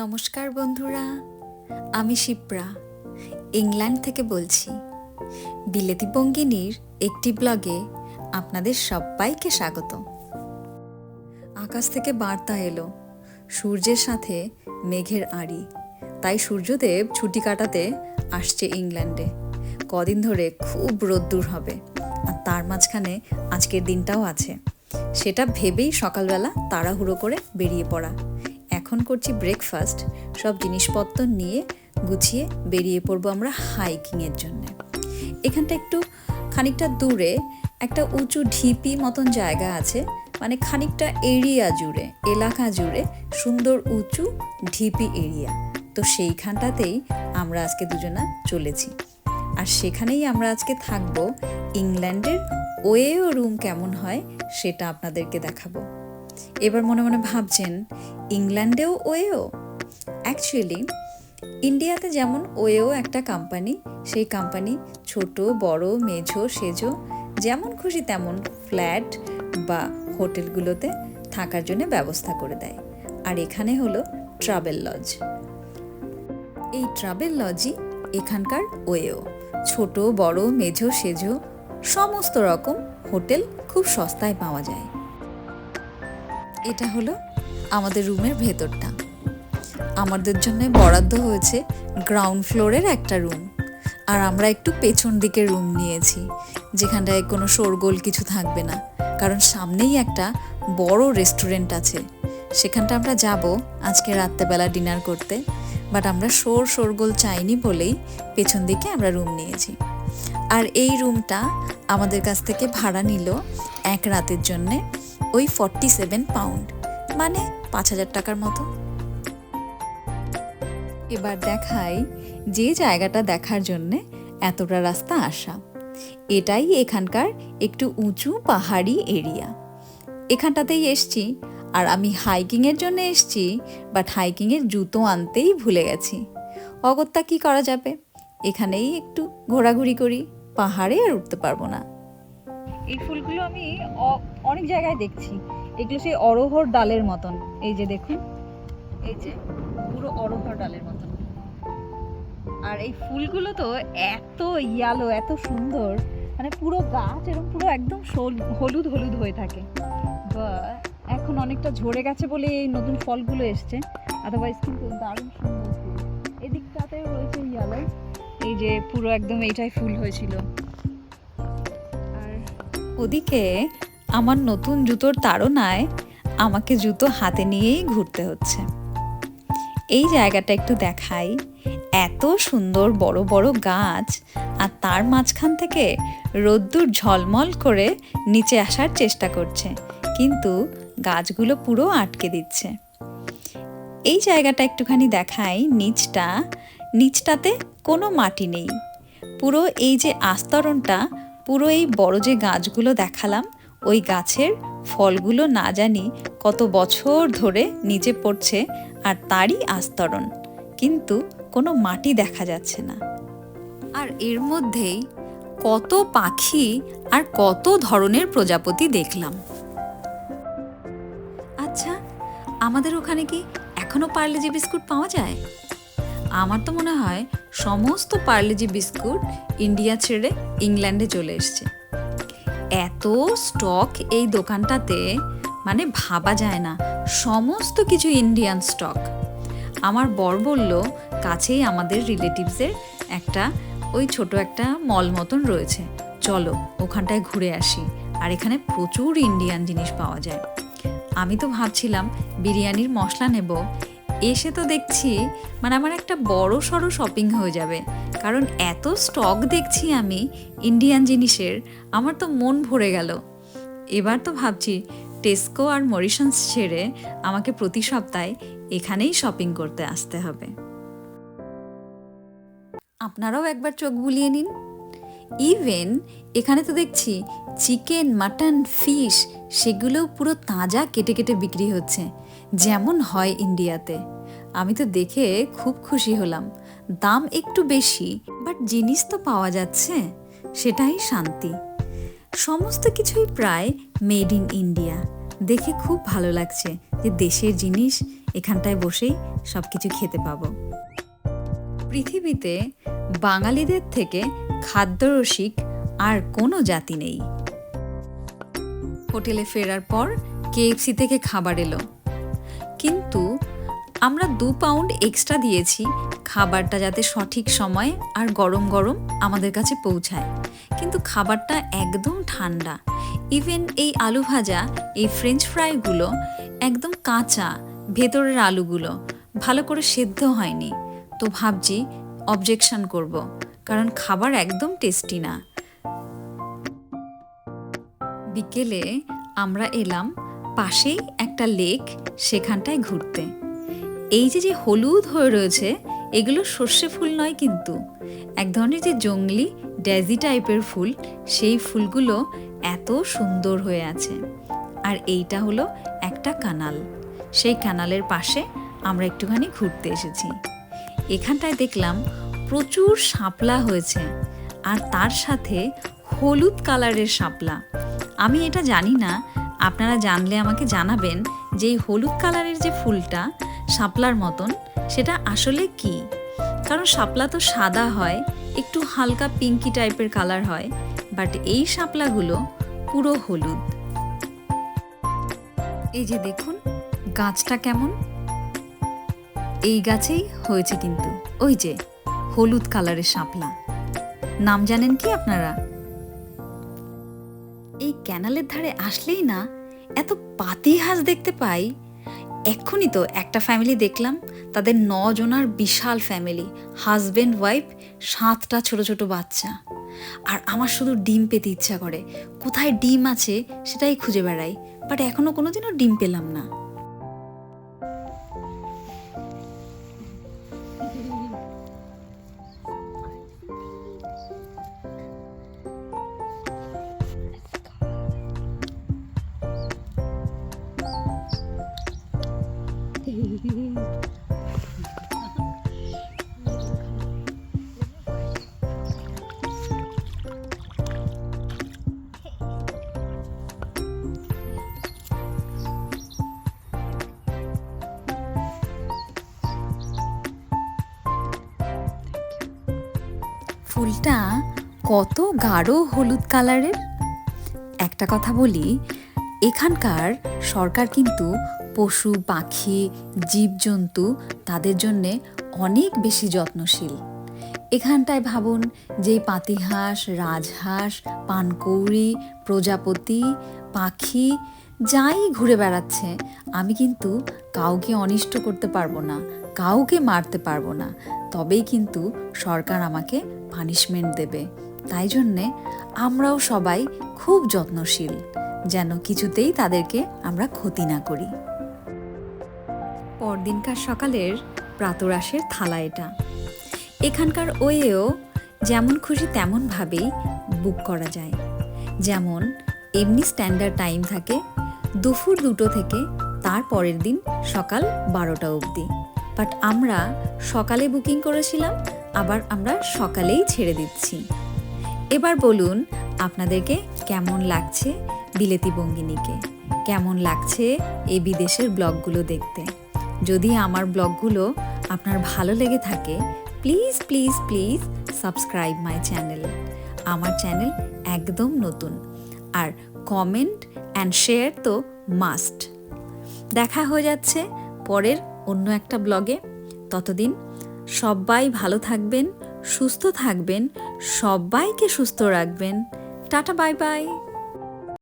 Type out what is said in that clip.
নমস্কার বন্ধুরা, আমি শিপ্রা, ইংল্যান্ড থেকে বলছি। বিলেতি বঙ্গিনীর একটি ব্লগে আপনাদের সবাইকে স্বাগত আকাশ থেকে বার্তা এলো, সূর্যের সাথে মেঘের আড়ি, তাই সূর্যদেব ছুটি কাটাতে আসছে ইংল্যান্ডে। কদিন ধরে খুব রোদ্দুর হবে, আর তার মাঝখানে আজকের দিনটাও আছে। সেটা ভেবেই সকালবেলা তাড়াহুড়ো করে বেরিয়ে পড়া। করছি ব্রেকফাস্ট সব জিনিসপত্র নিয়ে গুছিয়ে বেরিয়ে পড়ব আমরা হাইকিংয়ের জন্য। এখানটা একটু খানিকটা দূরে, একটা উঁচু ঢিপি মতন জায়গা আছে মানে খানিকটা এরিয়া জুড়ে, এলাকা জুড়ে সুন্দর উঁচু ঢিপি এরিয়া তো সেইখানটাতেই আমরা আজকে দুজনা চলেছি। আর সেখানেই আমরা আজকে থাকব, ইংল্যান্ডের ওয়েও রুম কেমন হয় সেটা আপনাদেরকে দেখাবো। এবার মনে মনে ভাবছেন, ইংল্যান্ডেও ওয়েও? অ্যাকচুয়ালি ইন্ডিয়াতে যেমন ওয়েও একটা কোম্পানি সেই কোম্পানি ছোট, বড়, মেঝো, সেজো, যেমন খুশি তেমন ফ্ল্যাট বা হোটেলগুলোতে থাকার জন্য ব্যবস্থা করে দেয়। আর এখানে হলো ট্রাভেল লজ। এই ট্রাভেল লজই এখানকার ওয়েও। ছোট, বড়, মেঝো, সেজো, সমস্ত রকম হোটেল খুব সস্তায় পাওয়া যায়। এটা হলো আমাদের রুমের ভেতরটা। আমাদের জন্য বরাদ্দ হয়েছে গ্রাউন্ড ফ্লোরের একটা রুম আর আমরা একটু পেছন দিকে রুম নিয়েছি, যেখানটায় কোনো শোরগোল কিছু থাকবে না। কারণ সামনেই একটা বড় রেস্টুরেন্ট আছে। সেখানটা আমরা যাব আজকে রাত্রেবেলা ডিনার করতে। বাট আমরা শোর শোরগোল চাইনি বলেই পেছন দিকে আমরা রুম নিয়েছি। আর এই রুমটা আমাদের কাছ থেকে ভাড়া নিল এক রাতের জন্যে। ওই ফর্টি সেভেন পাউন্ড মানে পাঁচ হাজার টাকার মতো। এবার দেখাই যে জায়গাটা দেখার জন্যে এতটা রাস্তা আসা। এটাই এখানকার একটু উঁচু পাহাড়ি এরিয়া এখানটাতেই এসছি, আর আমি হাইকিংয়ের জন্য এসছি বাট হাইকিংয়ের জুতো আনতেই ভুলে গেছি। অগত্যা কি করা যাবে? এখানেই একটু ঘোরাঘুরি করি, পাহাড়ে আর উঠতে পারব না। এই ফুলগুলো আমি অনেক জায়গায় দেখছি। এগুলো সেই অরোহর ডালের মতন। এই যে দেখুন, এই যে পুরো অরোহর ডালের মতন। আর এই ফুলগুলো তো এত ইয়ালো, এত সুন্দর। মানে পুরো গাছ এরকম পুরো একদম হলুদ হলুদ হয়ে থাকে। এখন অনেকটা ঝরে গেছে বলে এই নতুন ফলগুলো এসছে। আদারওয়াইজ কিন্তু দারুণ সুন্দর ফুল। এদিকটাতেও রয়েছে ইয়ালো। এই যে পুরো একদম এইটাই ফুল হয়েছিল। ওদিকে আমার নতুন জুতোর তাড়নায় আমাকে জুতো হাতে নিয়েই ঘুরতে হচ্ছে। এই জায়গাটা একটু দেখাই। এত সুন্দর বড় বড় গাছ আর তার মাঝখান থেকে রোদ্দুর ঝলমল করে নিচে আসার চেষ্টা করছে, কিন্তু গাছগুলো পুরো আটকে দিচ্ছে। এই জায়গাটা একটুখানি দেখাই নিচটা। নিচটাতে কোনো মাটি নেই। পুরো এই যে আস্তরণটা পুরো এই বড় যে গাছগুলো দেখালাম, ওই গাছের ফলগুলো না জানি কত বছর ধরে নিচে পড়ছে আর তারই আস্তরণ, কিন্তু কোনো মাটি দেখা যাচ্ছে না। আর এর মধ্যেই কত পাখি আর কত ধরনের প্রজাপতি দেখলাম। আচ্ছা আমাদের ওখানে কি এখনও পার্লেজি বিস্কুট পাওয়া যায়? আমার তো মনে হয় সমস্ত পার্লেজি বিস্কুট ইন্ডিয়া ছেড়ে ইংল্যান্ডে চলে এসছে। এত স্টক এই দোকানটাতে মানে ভাবা যায় না, সমস্ত কিছু ইন্ডিয়ান স্টক। আমার বর বলল, কাছেই আমাদের রিলেটিভসের একটা, ওই ছোট একটা মল মতন রয়েছে। চলো, ওখানটায় ঘুরে আসি। আর এখানে প্রচুর ইন্ডিয়ান জিনিস পাওয়া যায়। আমি তো ভাবছিলাম, বিরিয়ানির মশলা নেব এসে তো দেখছি মানে আমার একটা বড় সড়ো শপিং হয়ে যাবে। কারণ এত স্টক দেখছি আমি ইন্ডিয়ান জিনিসের, আমার তো মন ভরে গেল। এবার তো ভাবছি টেস্কো আর মরিশনস ছেড়ে আমাকে প্রতি সপ্তাহে এখানেই শপিং করতে আসতে হবে। আপনারাও একবার চোখ বুলিয়ে নিন। ইভেন এখানে তো দেখছি চিকেন মাটন ফিশ সেগুলোও পুরো তাজা কেটে কেটে বিক্রি হচ্ছে। যেমন হয় ইন্ডিয়াতে। আমি তো দেখে খুব খুশি হলাম। দাম একটু বেশি বাট জিনিস তো পাওয়া যাচ্ছে, সেটাই শান্তি। সমস্ত কিছুই প্রায় মেড ইন ইন্ডিয়া দেখে খুব ভালো লাগছে যে দেশের জিনিস এখানটায় বসেই সব কিছু খেতে পাবো। পৃথিবীতে বাঙালিদের থেকে খাদ্যরসিক আর কোনো জাতি নেই। হোটেলে ফেরার পর কেএফসি থেকে খাবার এলো। কিন্তু আমরা দু পাউন্ড এক্সট্রা দিয়েছি খাবারটা যাতে সঠিক সময় আর গরম গরম আমাদের কাছে পৌঁছায়। কিন্তু খাবারটা একদম ঠান্ডা। ইভেন এই আলু ভাজা, এই ফ্রেঞ্চ ফ্রাইগুলো একদম কাঁচা, ভেতরের আলুগুলো ভালো করে সেদ্ধ হয়নি। তো ভাবছি অবজেকশন করব। কারণ খাবার একদম টেস্টি না। বিকেলে আমরা এলাম পাশেই একটা লেক সেখানটায় ঘুরতে। এই যে যে হলুদ হয়ে রয়েছে, এগুলো সর্ষে ফুল নয় কিন্তু। এক ধরনের যে জঙ্গলি ড্যাজি টাইপের ফুল, সেই ফুলগুলো এত সুন্দর হয়ে আছে। আর এইটা হলো একটা কানাল। সেই কানালের পাশে আমরা একটুখানি ঘুরতে এসেছি। এখানটায় দেখলাম প্রচুর শাপলা হয়েছে। আর তার সাথে হলুদ কালারের শাপলা। আমি এটা জানি না, আপনারা জানলে আমাকে জানাবেন যে এই হলুদ কালারের যে ফুলটা, শাপলার মতন, সেটা আসলে কি? কারণ শাপলা তো সাদা হয়, একটু হালকা পিঙ্কি টাইপের কালার হয়, বাট এই শাপলাগুলো পুরো হলুদ। এই যে দেখুন, গাছটা কেমন? এই গাছেই হয়েছে কিন্তু। ওই যে হলুদ কালারের শাপলা। নাম জানেন কি আপনারা? এই ক্যানালের ধারে আসলেই না, এত পাতি হাঁস দেখতে পাই। এক্ষুনি তো একটা ফ্যামিলি দেখলাম, তাদের নজনার বিশাল ফ্যামিলি হাজবেন্ড ওয়াইফ সাতটা ছোট ছোট বাচ্চা। আর আমার শুধু ডিম পেতে ইচ্ছা করে। কোথায় ডিম আছে সেটাই খুঁজে বেড়াই বাট এখনও কোনোদিনও ডিম পেলাম না। ফুলটা কত গাঢ় হলুদ কালারের? একটা কথা বলি, এখানকার সরকার কিন্তু পশু, পাখি, জীবজন্তু তাদের জন্যে অনেক বেশি যত্নশীল। এখানটায় ভাবুন যে পাতিহাঁস, রাজহাঁস, পানকৌড়ি, প্রজাপতি, পাখি, যাই ঘুরে বেড়াচ্ছে, আমি কিন্তু কাউকে অনিষ্ট করতে পারব না, কাউকে মারতে পারব না। তবেই কিন্তু সরকার আমাকে পানিশমেন্ট দেবে। তাই জন্যে আমরাও সবাই খুব যত্নশীল, যেন কিছুতেই তাদেরকে আমরা ক্ষতি না করি। পরদিনকার সকালের প্রাতরাশের থালা এটা। এখানকার ওয়েও যেমন খুশি তেমনভাবেই বুক করা যায়। যেমন এমনি স্ট্যান্ডার্ড টাইম থাকে দুপুর দুটো থেকে তার পরের দিন সকাল বারোটা অবধি। বাট আমরা সকালে বুকিং করেছিলাম আবার আমরা সকালেই ছেড়ে দিচ্ছি। এবার বলুন, আপনাদেরকে কেমন লাগছে বিলেতি বঙ্গিনীকে? কেমন লাগছে এই বিদেশের ব্লগগুলো দেখতে? যদি আমার ব্লগগুলো আপনার ভালো লেগে থাকে please please please subscribe my channel আমার চ্যানেল একদম নতুন। আর কমেন্ট অ্যান্ড শেয়ার তো মাস্ট দেখা হয়ে যাচ্ছে পরের অন্য একটা ব্লগে। ততদিন সবাই ভালো থাকবেন সুস্থ থাকবেন সবাইকে সুস্থ রাখবেন। Tata bye bye.